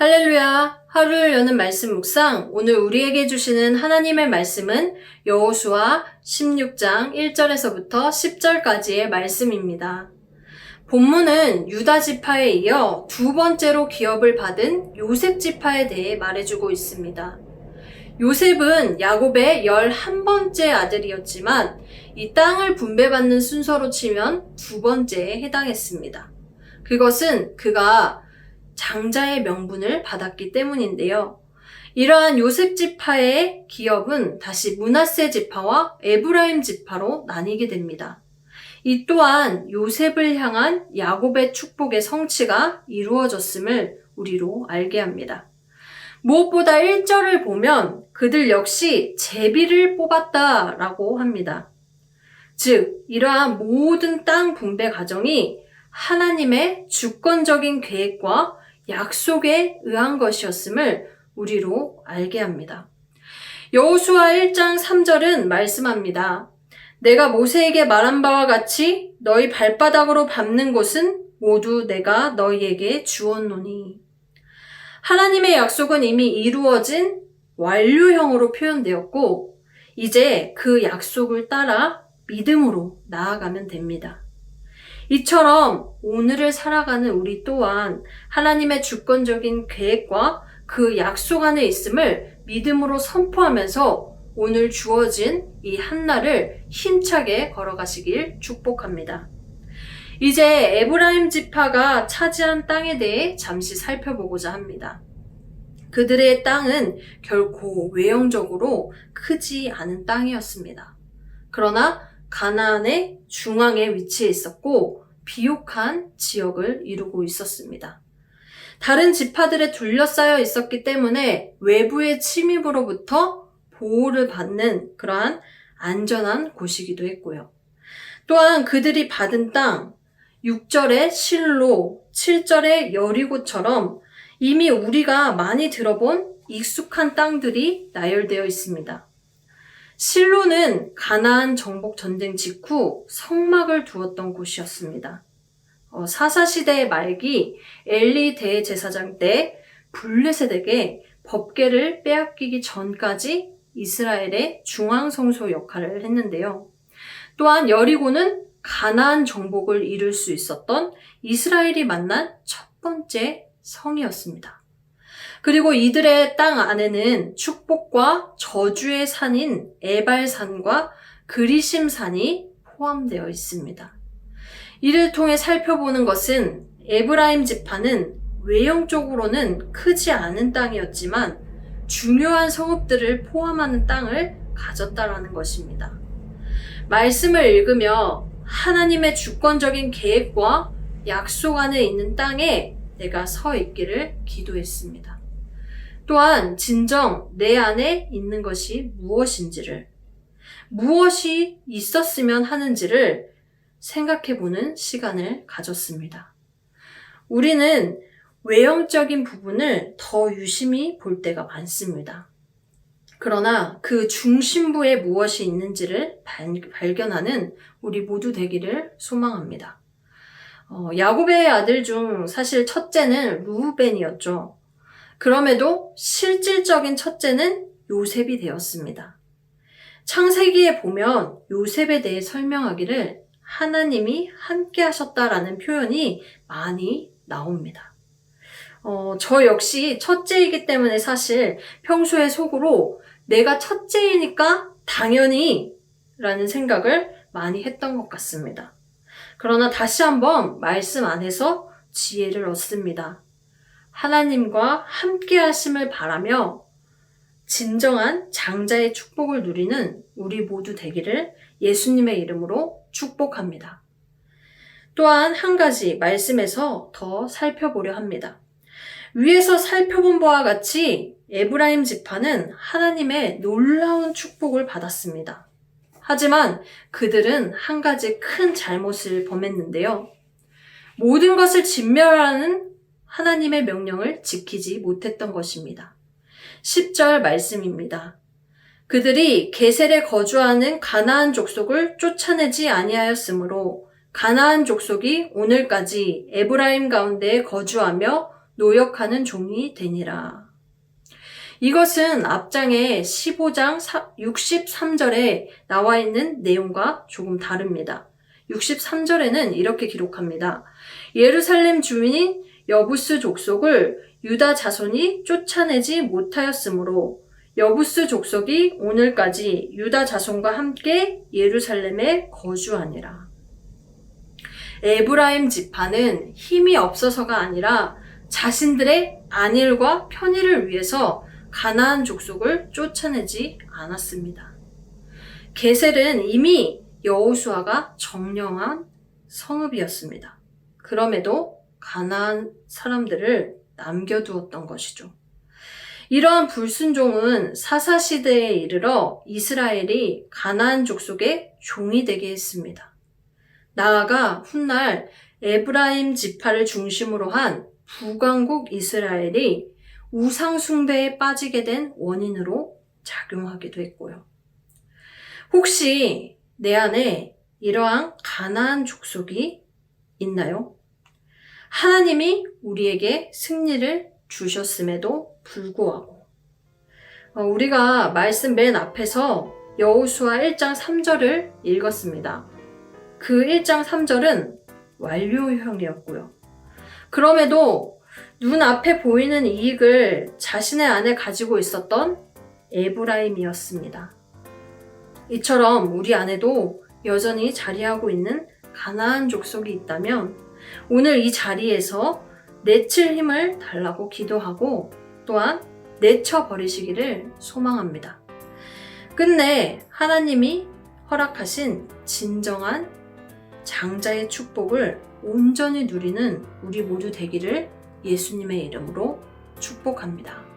할렐루야. 하루를 여는 말씀 묵상. 오늘 우리에게 주시는 하나님의 말씀은 여호수아 16장 1절에서부터 10절까지의 말씀입니다. 본문은 유다 지파에 이어 두 번째로 기업을 받은 요셉 지파에 대해 말해주고 있습니다. 요셉은 야곱의 11번째 아들이었지만 이 땅을 분배받는 순서로 치면 두 번째에 해당했습니다. 그것은 그가 장자의 명분을 받았기 때문인데요. 이러한 요셉 지파의 기업은 다시 문하세 지파와 에브라임 지파로 나뉘게 됩니다. 이 또한 요셉을 향한 야곱의 축복의 성취가 이루어졌음을 우리로 알게 합니다. 무엇보다 1절을 보면 그들 역시 제비를 뽑았다 라고 합니다. 즉, 이러한 모든 땅 분배 과정이 하나님의 주권적인 계획과 약속에 의한 것이었음을 우리로 알게 합니다. 여호수아 1장 3절은 말씀합니다. 내가 모세에게 말한 바와 같이 너희 발바닥으로 밟는 곳은 모두 내가 너희에게 주었노니. 하나님의 약속은 이미 이루어진 완료형으로 표현되었고, 이제 그 약속을 따라 믿음으로 나아가면 됩니다. 이처럼 오늘을 살아가는 우리 또한 하나님의 주권적인 계획과 그 약속 안에 있음을 믿음으로 선포하면서 오늘 주어진 이 한날을 힘차게 걸어가시길 축복합니다. 이제 에브라임 지파가 차지한 땅에 대해 잠시 살펴보고자 합니다. 그들의 땅은 결코 외형적으로 크지 않은 땅이었습니다. 그러나 가나안의 중앙에 위치해 있었고 비옥한 지역을 이루고 있었습니다. 다른 지파들에 둘러싸여 있었기 때문에 외부의 침입으로부터 보호를 받는 그러한 안전한 곳이기도 했고요. 또한 그들이 받은 땅, 6절의 실로, 7절의 여리고처럼 이미 우리가 많이 들어본 익숙한 땅들이 나열되어 있습니다. 실로는 가나안 정복 전쟁 직후 성막을 두었던 곳이었습니다. 어, 사사시대의 말기 엘리 대제사장 때 블레셋에게 법계를 빼앗기기 전까지 이스라엘의 중앙성소 역할을 했는데요. 또한 여리고는 가나안 정복을 이룰 수 있었던 이스라엘이 만난 첫 번째 성이었습니다. 그리고 이들의 땅 안에는 축복과 저주의 산인 에발산과 그리심산이 포함되어 있습니다. 이를 통해 살펴보는 것은 에브라임 지파는 외형적으로는 크지 않은 땅이었지만 중요한 성읍들을 포함하는 땅을 가졌다라는 것입니다. 말씀을 읽으며 하나님의 주권적인 계획과 약속 안에 있는 땅에 내가 서 있기를 기도했습니다. 또한 진정 내 안에 있는 것이 무엇인지를, 무엇이 있었으면 하는지를 생각해 보는 시간을 가졌습니다. 우리는 외형적인 부분을 더 유심히 볼 때가 많습니다. 그러나 그 중심부에 무엇이 있는지를 발견하는 우리 모두 되기를 소망합니다. 어, 야곱의 아들 중 사실 첫째는 루벤이었죠. 그럼에도 실질적인 첫째는 요셉이 되었습니다. 창세기에 보면 요셉에 대해 설명하기를 하나님이 함께 하셨다라는 표현이 많이 나옵니다. 어, 저 역시 첫째이기 때문에 사실 평소에 속으로 내가 첫째이니까 당연히 라는 생각을 많이 했던 것 같습니다. 그러나 다시 한번 말씀 안에서 지혜를 얻습니다. 하나님과 함께 하심을 바라며 진정한 장자의 축복을 누리는 우리 모두 되기를 예수님의 이름으로 축복합니다. 또한 한 가지 말씀에서 더 살펴보려 합니다. 위에서 살펴본 바와 같이 에브라임 지파는 하나님의 놀라운 축복을 받았습니다. 하지만 그들은 한 가지 큰 잘못을 범했는데요. 모든 것을 진멸하는 하나님의 명령을 지키지 못했던 것입니다. 10절 말씀입니다. 그들이 게셀에 거주하는 가나안 족속을 쫓아내지 아니하였으므로 가나안 족속이 오늘까지 에브라임 가운데 거주하며 노역하는 종이 되니라. 이것은 앞장의 15장 63절에 나와 있는 내용과 조금 다릅니다. 63절에는 이렇게 기록합니다. 예루살렘 주민인 여부스 족속을 유다 자손이 쫓아내지 못하였으므로 여부스 족속이 오늘까지 유다 자손과 함께 예루살렘에 거주하니라. 에브라임 지파는 힘이 없어서가 아니라 자신들의 안일과 편의를 위해서 가나안 족속을 쫓아내지 않았습니다. 게셀은 이미 여호수아가 정령한 성읍이었습니다. 그럼에도 가나안 사람들을 남겨두었던 것이죠. 이러한 불순종은 사사 시대에 이르러 이스라엘이 가나안 족속의 종이 되게 했습니다. 나아가 훗날 에브라임 지파를 중심으로 한 북왕국 이스라엘이 우상숭배에 빠지게 된 원인으로 작용하기도 했고요. 혹시 내 안에 이러한 가나안 족속이 있나요? 하나님이 우리에게 승리를 주셨음에도 불구하고 어, 우리가 말씀 맨 앞에서 여호수아 1장 3절을 읽었습니다. 그 1장 3절은 완료형이었고요. 그럼에도 눈앞에 보이는 이익을 자신의 안에 가지고 있었던 에브라임이었습니다. 이처럼 우리 안에도 여전히 자리하고 있는 가나안 족속이 있다면 오늘 이 자리에서 내칠 힘을 달라고 기도하고 또한 내쳐 버리시기를 소망합니다. 끝내 하나님이 허락하신 진정한 장자의 축복을 온전히 누리는 우리 모두 되기를 예수님의 이름으로 축복합니다.